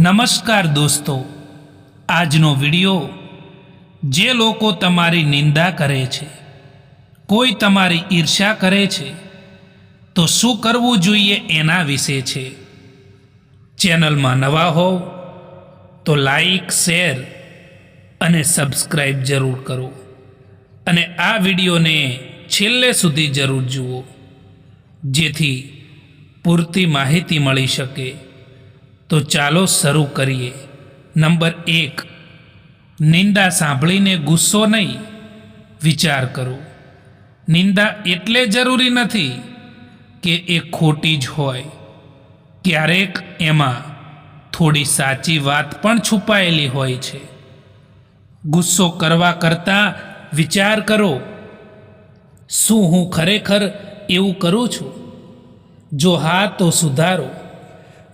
નમસ્કાર દોસ્તો. આજનો વિડિયો, જે લોકો તમારી નિંદા કરે છે, કોઈ તમારી ઈર્ષ્યા કરે છે, તો શું કરવું જોઈએ એના વિશે છે. ચેનલમાં નવા હોવ, તો લાઈક, શેર અને સબસ્ક્રાઈબ જરૂર કરો. અને આ વિડીયોને છેલ્લે સુધી જરૂર જુઓ, જેથી પૂરતી માહિતી મળી શકે. તો ચાલો શરૂ કરીએ. નંબર એક. નિંદા સાંભળીને ગુસ્સો નહીં. વિચાર કરો. નિંદા એટલે જરૂરી નથી કે એ ખોટી જ હોય. ક્યારેક એમાં થોડી સાચી વાત પણ છુપાયેલી હોય છે. ગુસ્સો કરવા કરતાં વિચાર કરો. શું હું ખરેખર એવું કરું છું? જો હા, તો સુધારો.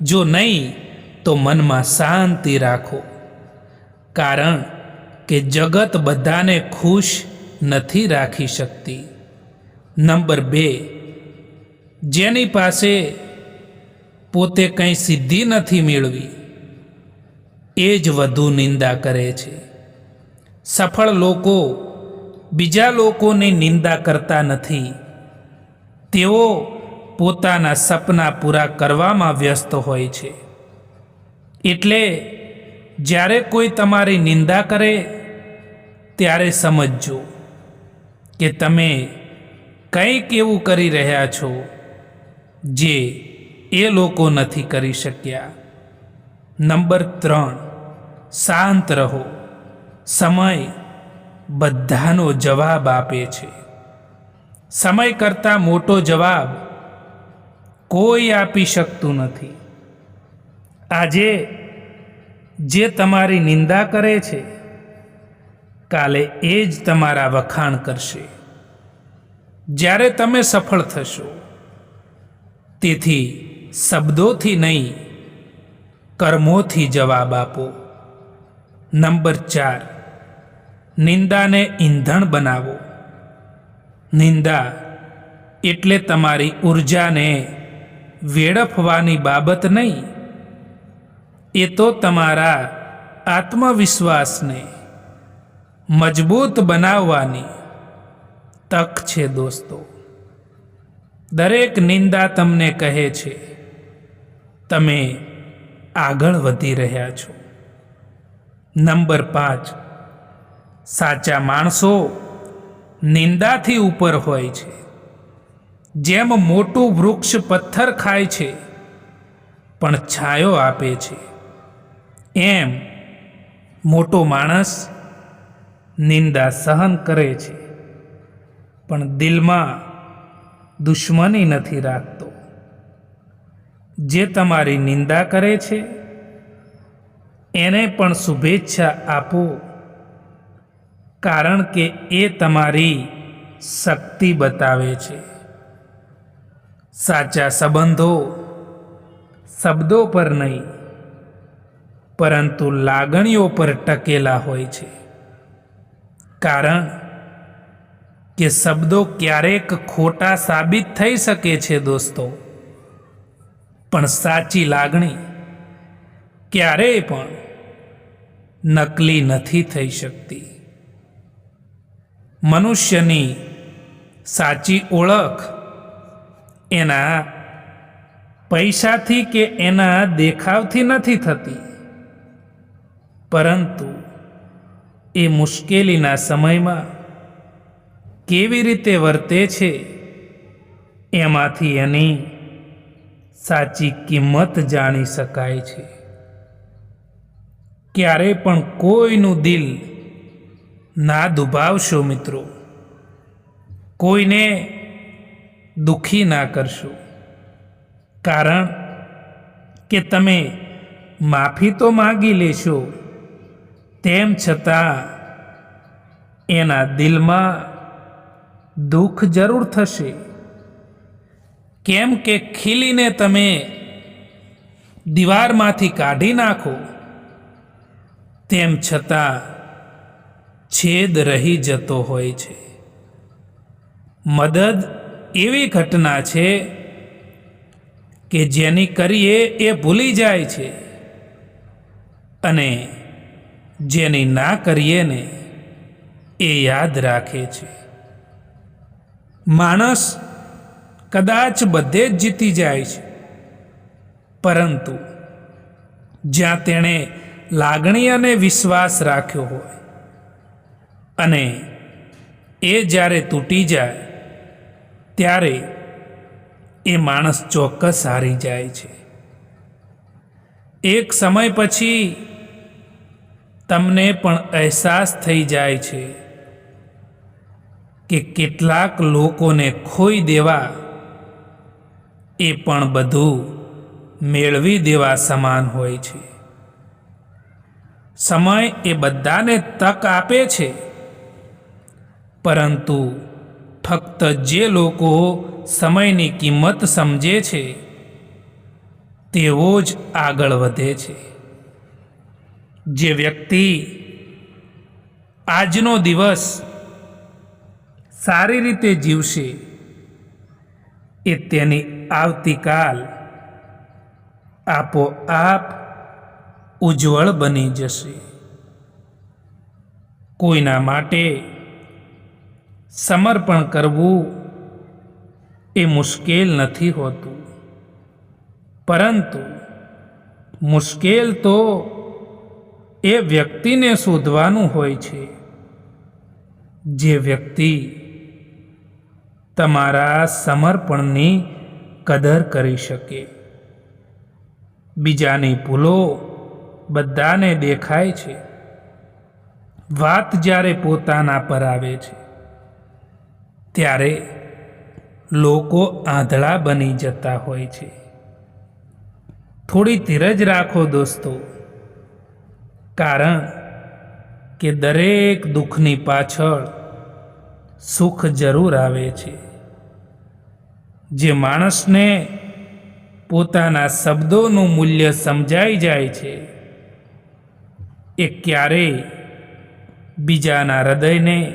જો નહીં તો મનમાં શાંતિ રાખો. કારણ કે જગત બધાને ખુશ નથી રાખી શકતી. નંબર બે, જેની પાસે પોતે કંઈ સિદ્ધિ નથી મેળવી, એ જ વધુ નિંદા કરે છે. સફળ લોકો બીજા લોકોની નિંદા કરતા નથી. તેઓ પોતાના સપના પૂરા કરવામાં વ્યસ્ત હોય છે. એટલે જ્યારે કોઈ તમારી નિંદા કરે, ત્યારે સમજજો કે તમે કંઈક એવું કરી રહ્યા છો જે એ લોકો નથી કરી શક્યા. નંબર ત્રણ, શાંત રહો. સમય બધાનો જવાબ આપે છે. સમય કરતાં મોટો જવાબ કોઈ આપી શકતું નથી. આજે જે તમારી નિંદા કરે છે, કાલે એ જ તમારા વખાણ કરશે. જ્યારે તમે સફળ થશો, તેથી શબ્દોથી નહીં, કર્મોથી જવાબ આપો. નંબર ચાર, નિંદાને ઈંધણ બનાવો. નિંદા એટલે તમારી ઊર્જાને વેડફવાની બાબત નહીં એ તો તમારા આત્મવિશ્વાસને મજબૂત બનાવવાની તક છે દોસ્તો. દરેક નિંદા તમને કહે છે, તમે આગળ વધી રહ્યા છો. નંબર પાંચ, સાચા માણસો નિંદાથી ઉપર હોય છે. જેમ મોટું વૃક્ષ પથ્થર ખાય છે, પણ છાયો આપે છે. એમ મોટો માણસ નિંદા સહન કરે છે, પણ દિલમાં દુશ્મની નથી રાખતો. જે તમારી નિંદા કરે છે, એને પણ શુભેચ્છા આપો, કારણ કે એ તમારી શક્તિ બતાવે છે. સાચા સંબંધો શબ્દો પર નહીં પરંતુ લાગણીઓ પર ટકેલા હોય છે. કારણ કે શબ્દો ક્યારેક ખોટા સાબિત થઈ શકે છે દોસ્તો. પણ સાચી લાગણી ક્યારેય પણ નકલી નથી થઈ શકતી. મનુષ્યની સાચી ઓળખ એના પૈસાથી કે એના દેખાવથી નથી થતી. પરંતુ એ મુશ્કેલીના સમયમાં કેવી રીતે વર્તે છે એમાંથી એની સાચી કિંમત જાણી શકાય છે. ક્યારે પણ કોઈનું દિલ ના દુભાવશો મિત્રો, કોઈને દુખી ના કરશો. કારણ કે તમે માફી તો માગી લેશો તેમ છતાં એના દિલમાં દુઃખ જરૂર થશે. કેમ કે ખીલીને તમે દિવારમાંથી કાઢી નાખો, તેમ છતાં છેદ રહી જતો હોય છે. મદદ એવી ઘટના છે કે જેની કરીએ એ ભૂલી જાય છે અને જેની ના કરીએ ને, એ યાદ રાખે છે. માણસ કદાચ બધે જ જીતી જાય છે, પરંતુ જ્યાં તેણે લાગણી અને વિશ્વાસ રાખ્યો હોય અને એ જ્યારે તૂટી જાય, ત્યારે એ માણસ ચોક્કસ હારી જાય છે. એક સમય પછી તમને પણ અહેસાસ થઈ જાય છે કે કેટલાક લોકોને ખોઈ દેવા એ પણ બધું મેળવી દેવા સમાન હોય છે. સમય એ બધાને તક આપે છે. પરંતુ ફક્ત જે લોકો સમયની કિંમત સમજે છે, તેઓ જ આગળ વધે છે. જે વ્યક્તિ આજનો દિવસ સારી રીતે જીવશે એ તેની આવતીકાલ આપોઆપ ઉજ્જવળ બની જશે. કોઈના માટે સમર્પણ કરવું એ મુશ્કેલ નથી હોતું. પરંતુ મુશ્કેલ તો એ વ્યક્તિને શોધવાનું હોય છે. જે વ્યક્તિ તમારા સમર્પણની કદર કરી શકે. બીજાની ભૂલો બધાને દેખાય છે. વાત જ્યારે પોતાના પર આવે છે, ત્યારે લોકો આંધળા બની જતા હોય છે. થોડી ધીરજ રાખો દોસ્તો. કારણ કે દરેક દુઃખની પાછળ સુખ જરૂર આવે છે. જે માણસને પોતાના શબ્દોનું મૂલ્ય સમજાઈ જાય છે, એ ક્યારેય બીજાના હૃદયને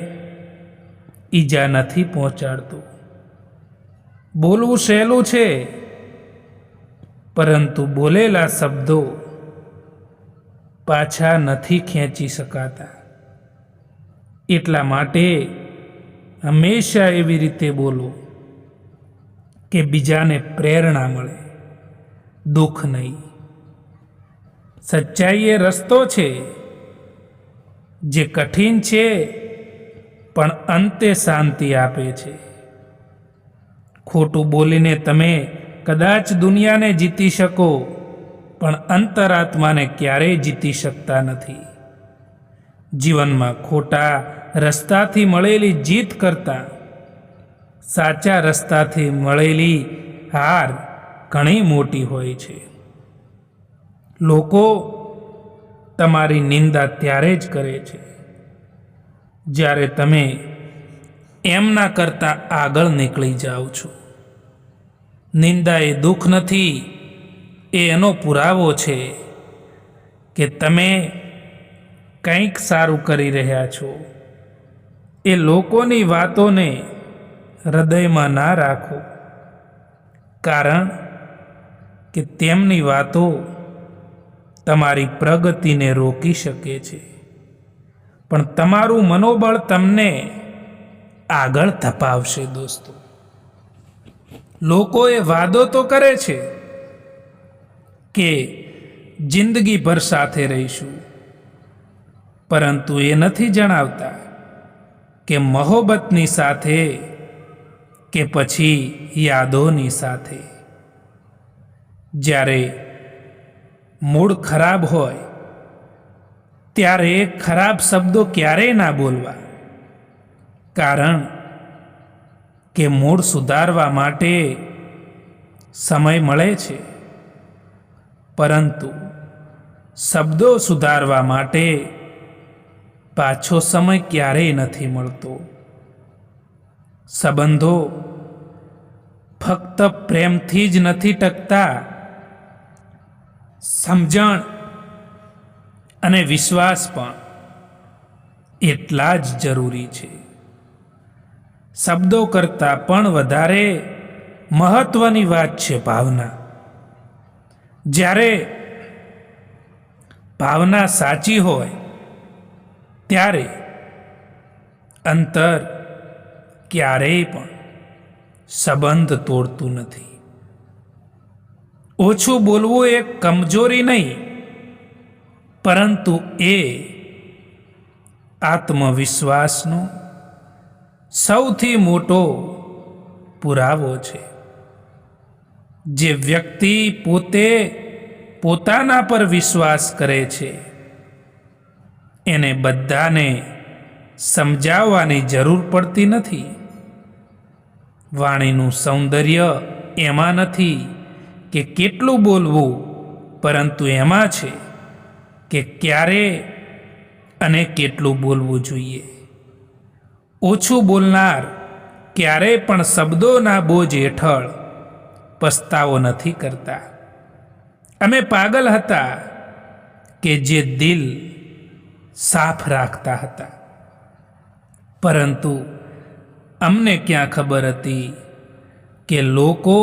ઈજા નથી પહોંચાડતું. બોલવું સહેલું છે, પરંતુ બોલેલા શબ્દો પાછા નથી ખેંચી શકાતા. એટલા માટે હંમેશા એવી રીતે બોલો કે બીજાને પ્રેરણા મળે, દુઃખ નહીં. સચ્ચાઈ એ રસ્તો છે જે કઠિન છે, પણ અંતે શાંતિ આપે છે. ખોટું બોલીને તમે કદાચ દુનિયાને જીતી શકો પણ અંતરાત્માને ક્યારેય જીતી શકતા નથી. જીવનમાં ખોટા રસ્તાથી મળેલી જીત કરતાં સાચા રસ્તાથી મળેલી હાર ઘણી મોટી હોય છે. લોકો તમારી નિંદા ત્યારે જ કરે છે. જ્યારે તમે એમના કરતાં આગળ નીકળી જાઓ છો. નિંદા એ દુઃખ નથી એ એનો પુરાવો છે કે તમે કંઈક સારું કરી રહ્યા છો. એ લોકોની વાતોને હૃદયમાં ના રાખો. કારણ કે તેમની વાતો તમારી પ્રગતિને રોકી શકે છે. પણ તમારું મનોબળ તમને આગળ ધપાવશે દોસ્તો. લોકો એ વાદો તો કરે છે કે જિંદગીભર સાથે રહીશું. પરંતુ એ નથી જણાવતા કે મહોબતની સાથે કે પછી યાદોની સાથે. જ્યારે મૂડ ખરાબ હોય, ત્યારે ખરાબ શબ્દો ક્યારેય ના બોલવા. કારણ કે મૂડ સુધારવા માટે સમય મળે છે. પરંતુ શબ્દો સુધારવા માટે પાછો સમય ક્યારેય નથી મળતો. સંબંધો ફક્ત પ્રેમથી જ નથી ટકતા. સમજણ અને વિશ્વાસ પણ એટલા જ જરૂરી છે. શબ્દો કરતાં પણ વધારે મહત્વની વાત છે ભાવના. જ્યારે ભાવના સાચી હોય, ત્યારે અંતર ક્યારેય પણ સંબંધ તોડતું નથી. ઓછું બોલવું એ કમજોરી નહીં, પરંતુ એ આત્મવિશ્વાસનો સૌથી મોટો પુરાવો છે. જે વ્યક્તિ પોતે પોતાના પર વિશ્વાસ કરે છે, એને બધાને સમજાવવાની જરૂર પડતી નથી. વાણીનું સૌંદર્ય એમાં નથી કે કેટલું બોલવું, પરંતુ એમાં છે કે ક્યારે અને કેટલું બોલવું જોઈએ. ઓછું બોલનાર ક્યારેય પણ શબ્દોના બોજ હેઠળ પસ્તાવો નથી કરતા. અમે પાગલ હતા કે જે દિલ સાફ રાખતા હતા. પરંતુ અમને ક્યાં ખબર હતી કે લોકો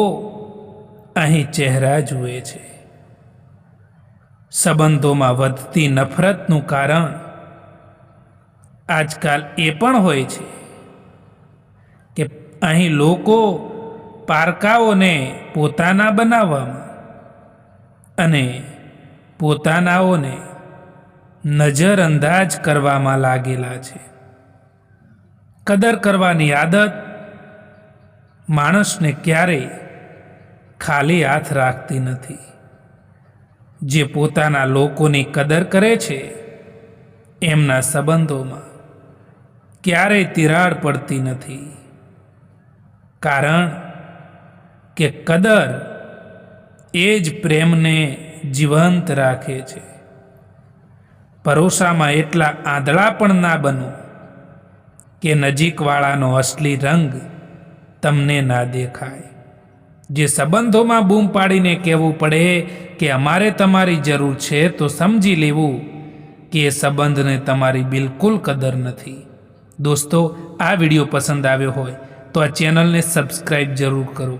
અહીં ચહેરા જુએ છે. સંબંધોમાં વધતી નફરતનું કારણ આજકાલ એ પણ હોય છે કે અહીં લોકો પારકાઓને પોતાના બનાવવામાં અને પોતાનાઓને નજરઅંદાજ કરવામાં લાગેલા છે. કદર કરવાની આદત માણસને ક્યારેય ખાલી હાથ રાખતી નથી. જે પોતાના લોકોની કદર કરે છે, એમના સંબંધોમાં ક્યારેય તિરાડ પડતી નથી. કારણ કે કદર એ જ પ્રેમને જીવંત રાખે છે. પરોસામાં એટલા આંધળા પણ ના બનો કે નજીકવાળાનો અસલી રંગ તમને ના દેખાય. જે સંબંધોમાં બૂમ પાડીને કહેવું પડે કે અમારે તમારી જરૂર છે તો સમજી લેવું કે એ સંબંધને તમારી બિલકુલ કદર નથી. દોસ્તો, આ વીડિયો પસંદ આવ્યો હોય તો આ ચેનલને સબસ્ક્રાઈબ જરૂર કરો.